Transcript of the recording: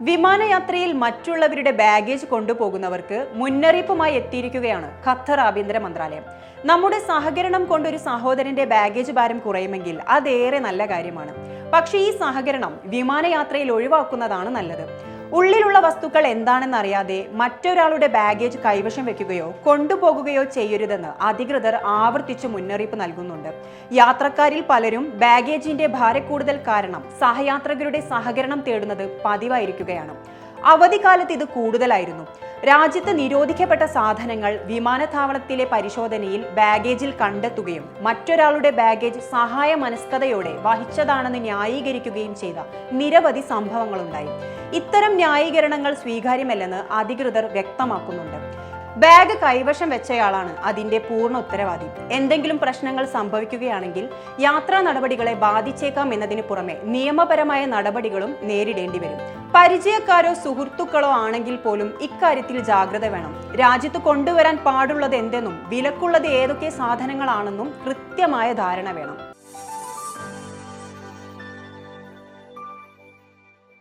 വിമാനയാത്രയിൽ മറ്റുള്ളവരുടെ ബാഗേജ് കൊണ്ടുപോകുന്നവർക്ക് മുന്നറിയിപ്പുമായി എത്തിയിരിക്കുകയാണ് ഖത്തർ ആഭ്യന്തര മന്ത്രാലയം. നമ്മുടെ സഹകരണം കൊണ്ടൊരു സഹോദരന്റെ ബാഗേജ് ഭാരം കുറയുമെങ്കിൽ അതേറെ നല്ല കാര്യമാണ്. പക്ഷേ ഈ സഹകരണം വിമാനയാത്രയിൽ ഒഴിവാക്കുന്നതാണ് നല്ലത്. ഉള്ളിലുള്ള വസ്തുക്കൾ എന്താണെന്ന് അറിയാതെ മറ്റൊരാളുടെ ബാഗേജ് കൈവശം വെക്കുകയോ കൊണ്ടുപോകുകയോ ചെയ്യരുതെന്ന് അധികൃതർ ആവർത്തിച്ച് മുന്നറിയിപ്പ് നൽകുന്നുണ്ട്. യാത്രക്കാരിൽ പലരും ബാഗേജിന്റെ ഭാരക്കൂടുതൽ കാരണം സഹയാത്രികരുടെ സഹകരണം തേടുന്നത് പതിവായിരിക്കുകയാണ്. അവധിക്കാലത്ത് ഇത് കൂടുതലായിരുന്നു. രാജ്യത്ത് നിരോധിക്കപ്പെട്ട സാധനങ്ങൾ വിമാനത്താവളത്തിലെ പരിശോധനയിൽ ബാഗേജിൽ കണ്ടെത്തുകയും മറ്റൊരാളുടെ ബാഗേജ് സഹായ മനസ്കതയോടെ വഹിച്ചതാണെന്ന് ന്യായീകരിക്കുകയും ചെയ്ത നിരവധി സംഭവങ്ങളുണ്ടായി. ഇത്തരം ന്യായീകരണങ്ങൾ സ്വീകാര്യമല്ലെന്ന് അധികൃതർ വ്യക്തമാക്കുന്നുണ്ട്. ബാഗ് കൈവശം വെച്ചയാളാണ് അതിന്റെ പൂർണ ഉത്തരവാദി. എന്തെങ്കിലും പ്രശ്നങ്ങൾ സംഭവിക്കുകയാണെങ്കിൽ യാത്രാ നടപടികളെ ബാധിച്ചേക്കാം എന്നതിന് പുറമെ നിയമപരമായ നടപടികളും നേരിടേണ്ടി വരും. പരിചയക്കാരോ സുഹൃത്തുക്കളോ ആണെങ്കിൽ പോലും ഇക്കാര്യത്തിൽ ജാഗ്രത വേണം. രാജ്യത്ത് കൊണ്ടുവരാൻ പാടുള്ളത് എന്തെന്നും വിലക്കുള്ളത് ഏതൊക്കെ സാധനങ്ങളാണെന്നും കൃത്യമായ ധാരണ വേണം.